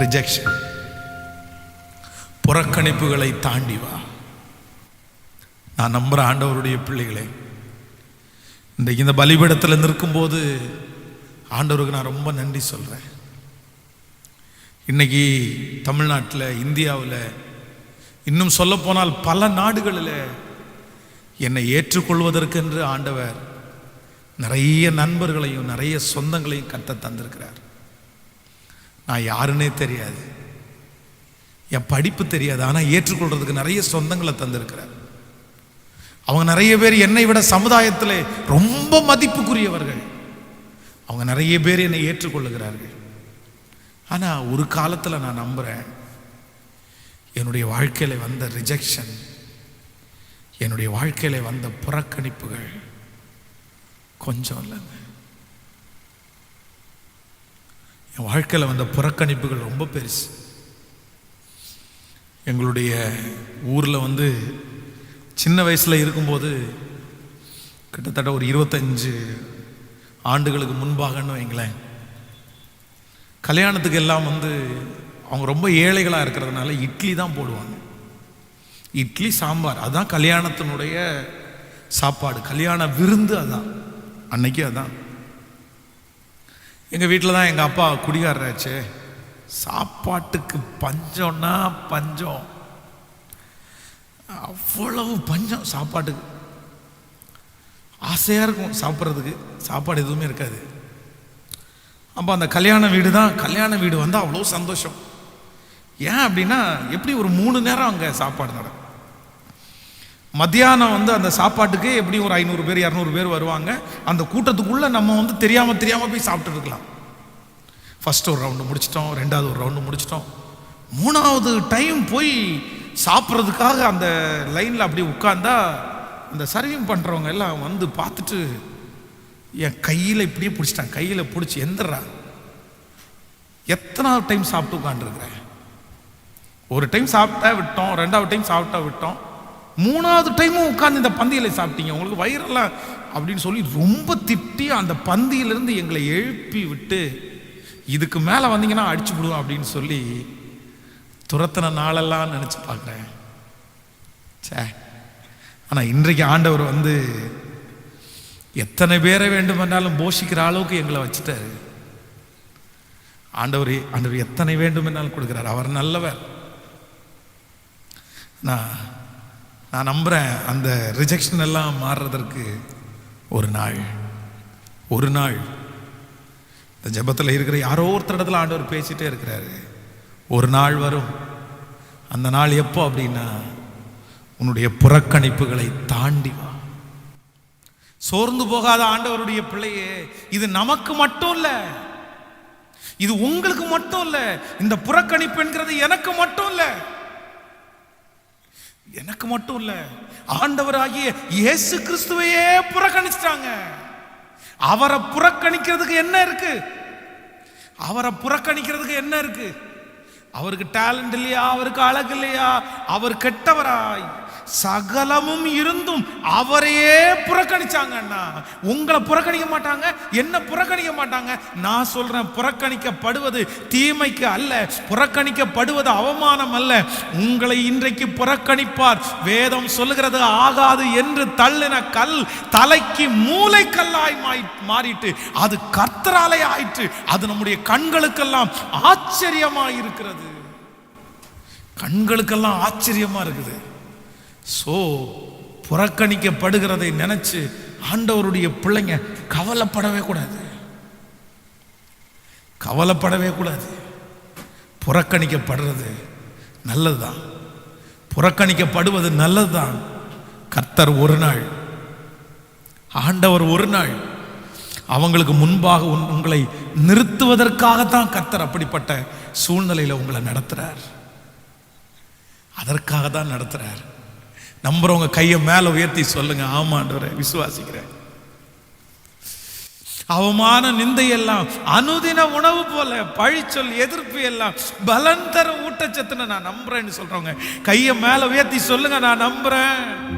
Rejection புறக்கணிப்புகளை தாண்டி வா. நான் நம்புகிற ஆண்டவருடைய பிள்ளைகளே இன்றைக்கு இந்த பலிபீடத்தில் நிற்கும்போது ஆண்டவருக்கு நான் ரொம்ப நன்றி சொல்கிறேன் இன்றைக்கி தமிழ்நாட்டில் இந்தியாவில் இன்னும் சொல்லப்போனால் பல நாடுகளில் என்னை ஏற்றுக்கொள்வதற்கென்று ஆண்டவர் நிறைய நண்பர்களையும் நிறைய சொந்தங்களையும் கத்த தந்திருக்கிறார். நான் யாருன்னே தெரியாது. என் படிப்பு தெரியாது. ஆனால் ஏற்றுக்கொள்றதுக்கு நிறைய சொந்தங்களை தந்திருக்கிறார். அவங்க நிறைய பேர் என்னை விட சமுதாயத்தில் ரொம்ப மதிப்புக்குரியவர்கள். அவங்க நிறைய பேர் என்னை ஏற்றுக்கொள்ளுகிறார்கள். ஆனால் ஒரு காலத்தில் நான் நம்புகிறேன் என்னுடைய வாழ்க்கையில் வந்த ரிஜெக்ஷன் என்னுடைய வாழ்க்கையில் வந்த புறக்கணிப்புகள் கொஞ்சம் இல்லைங்க. என் வாழ்க்கையில் வந்த புறக்கணிப்புகள் ரொம்ப பெருசு. எங்களுடைய ஊரில் வந்து சின்ன வயசில் இருக்கும்போது கிட்டத்தட்ட ஒரு இருபத்தஞ்சு ஆண்டுகளுக்கு முன்பாகன்னு வைங்களேன். கல்யாணத்துக்கு எல்லாம் வந்து அவங்க ரொம்ப ஏழைகளாக இருக்கிறதுனால இட்லி தான் போடுவாங்க. இட்லி சாம்பார் அதுதான் கல்யாணத்தினுடைய சாப்பாடு. கல்யாண விருந்து அதான். அன்னைக்கு அதான். எங்கள் வீட்டில் தான் எங்கள் அப்பா குடிகாரராச்சே. சாப்பாட்டுக்கு பஞ்சம்னா பஞ்சம். அவ்வளவு பஞ்சம் சாப்பாட்டுக்கு. ஆசையாக இருக்கும் சாப்பிட்றதுக்கு. சாப்பாடு எதுவுமே இருக்காது. அப்போ அந்த கல்யாண வீடு தான். கல்யாண வீடு வந்தால் அவ்வளோ சந்தோஷம். ஏன் அப்படின்னா எப்படி ஒரு மூணு நேரம் அங்கே சாப்பாடு நடக்கும். மத்தியானம் வந்து அந்த சாப்பாட்டுக்கு எப்படி ஒரு ஐநூறு பேர் இரநூறு பேர் வருவாங்க அந்த கூட்டத்துக்குள்ளே நம்ம வந்து தெரியாமல் தெரியாமல் போய் சாப்பிட்டு இருக்கலாம். ஃபஸ்ட் ஒரு ரவுண்டு முடிச்சிட்டோம் ரெண்டாவது ஒரு ரவுண்டு முடிச்சிட்டோம். மூணாவது டைம் போய் சாப்பிட்றதுக்காக அந்த லைனில் அப்படி உட்காந்தா அந்த சர்விங் பண்ணுறவங்க எல்லாம் வந்து பார்த்துட்டு என் கையில் இப்படியே பிடிச்சிட்டான் கையில் பிடிச்சி எந்திரா. எத்தனாவது டைம் சாப்பிட்டு உட்காந்துருக்குறேன் ஒரு டைம் சாப்பிட்டா விட்டோம் ரெண்டாவது டைம் சாப்பிட்டா விட்டோம். மூணாவது டைமும் உட்காந்து இந்த பந்தியில் சாப்பிட்டீங்க. உங்களுக்கு வயிறெல்லாம் அப்படின்னு சொல்லி ரொம்ப திட்டி அந்த பந்தியிலிருந்து எங்களை எழுப்பி விட்டு இதுக்கு மேலே வந்தீங்கன்னா அடிச்சு விடுவோம் அப்படின்னு சொல்லி துரத்தின நாளெல்லாம் நினச்சி பார்க்குறேன். சே ஆனால் இன்றைக்கு ஆண்டவர் வந்து எத்தனை பேரை வேண்டுமென்றாலும் போஷிக்கிற அளவுக்கு எங்களை வச்சுட்டாரு. ஆண்டவர் ஆண்டவர் எத்தனை வேண்டுமென்றாலும் கொடுக்குறாரு. அவர் நல்லவர். நான் நான் நம்புகிறேன் அந்த ரிஜெக்ஷன் எல்லாம் மாறுறதற்கு ஒரு நாள். ஒரு நாள். இந்த ஜெபத்தில் இருக்கிற யாரோ ஒருத்தர் இடத்துல ஆண்டவர் பேசிகிட்டே இருக்கிறாரு. ஒரு நாள் வரும். அந்த நாள் எப்போ அப்படின்னா உன்னுடைய புறக்கணிப்புகளை தாண்டி வா. சோர்ந்து போகாத ஆண்டவருடைய பிள்ளையே இது நமக்கு மட்டும் இல்லை. இது உங்களுக்கு மட்டும் இல்லை. இந்த புறக்கணிப்புங்கிறது எனக்கு மட்டும் இல்லை. எனக்கு மட்டும் இல்ல ஆண்டவராகிய இயேசு கிறிஸ்துவையே புறக்கணிச்சிட்டாங்க. அவரை புறக்கணிக்கிறதுக்கு என்ன இருக்கு? அவரை புறக்கணிக்கிறதுக்கு என்ன இருக்கு? அவருக்கு டேலண்ட் இல்லையா? அவருக்கு அழகு இல்லையா? அவர் கெட்டவராய். சகலமும் இருந்தும் அவரையே புறக்கணிச்சாங்க அண்ணா உங்களை புறக்கணிக்க மாட்டாங்க என்ன புறக்கணிக்க மாட்டாங்க. நான் சொல்றேன் புறக்கணிக்கப்படுவது தீமைக்கு அல்ல புறக்கணிக்கப்படுவது அவமானம் அல்ல. உங்களை இன்றைக்கு புறக்கணிப்பார். வேதம் சொல்லுகிறது ஆகாது என்று தள்ளின கல் தலைக்கு மூளை கல்லாய் மாறிட்டு அது கர்த்தராலே ஆயிற்று. அது நம்முடைய கண்களுக்கெல்லாம் ஆச்சரியமாக இருக்கிறது கண்களுக்கெல்லாம் ஆச்சரியமா இருக்குது. ஸோ புறக்கணிக்கப்படுகிறதை நினைச்சு ஆண்டவருடைய பிள்ளைங்க கவலைப்படவே கூடாது. கவலைப்படவே கூடாது. புறக்கணிக்கப்படுறது நல்லதுதான். புறக்கணிக்கப்படுவது நல்லதுதான். கர்த்தர் ஒரு நாள் ஆண்டவர் ஒரு நாள் அவங்களுக்கு முன்பாக உன்- உங்களை நிறுத்துவதற்காகத்தான் கர்த்தர் அப்படிப்பட்ட சூழ்நிலையில் உங்களை நடத்துகிறார் அதற்காக தான் நடத்துகிறார் நம்புறவங்க கையை மேல உயர்த்தி சொல்லுங்க. ஆமான்றவரை விசுவாசிக்கிறேன். அவமான நிந்தை எல்லாம் அனுதின உணவு போல பழிச்சொல் எதிர்ப்பு எல்லாம் பலன் தர ஊட்டச்சத்துன்னு நான் நம்புறேன்னு சொல்றவங்க கையை மேல உயர்த்தி சொல்லுங்க நான் நம்புறேன்.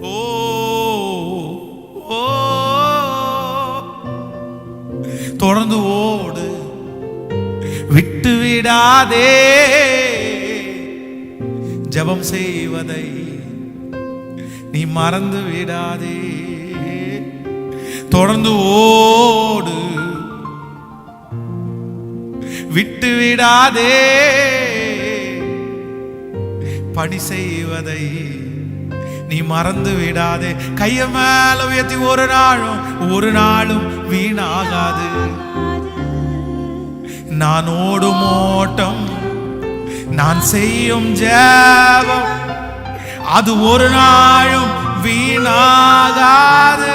ஓ ஓ. தொடர்ந்து ஓடு. விட்டு விடாதே. ஜெபம் செய்வதை நீ மறந்து விடாதே. தொடர்ந்து ஓடு. விட்டு விடாதே. பணி செய்வதை நீ மறந்து விடாதே. கைய மேல உயர்த்தி ஒரு நாளும் ஒரு நாளும் வீணாகாது. நான் ஓடும் ஓட்டம் நான் செய்யும் ஜாபம் அது ஒரு நாளும் வீணாகாது.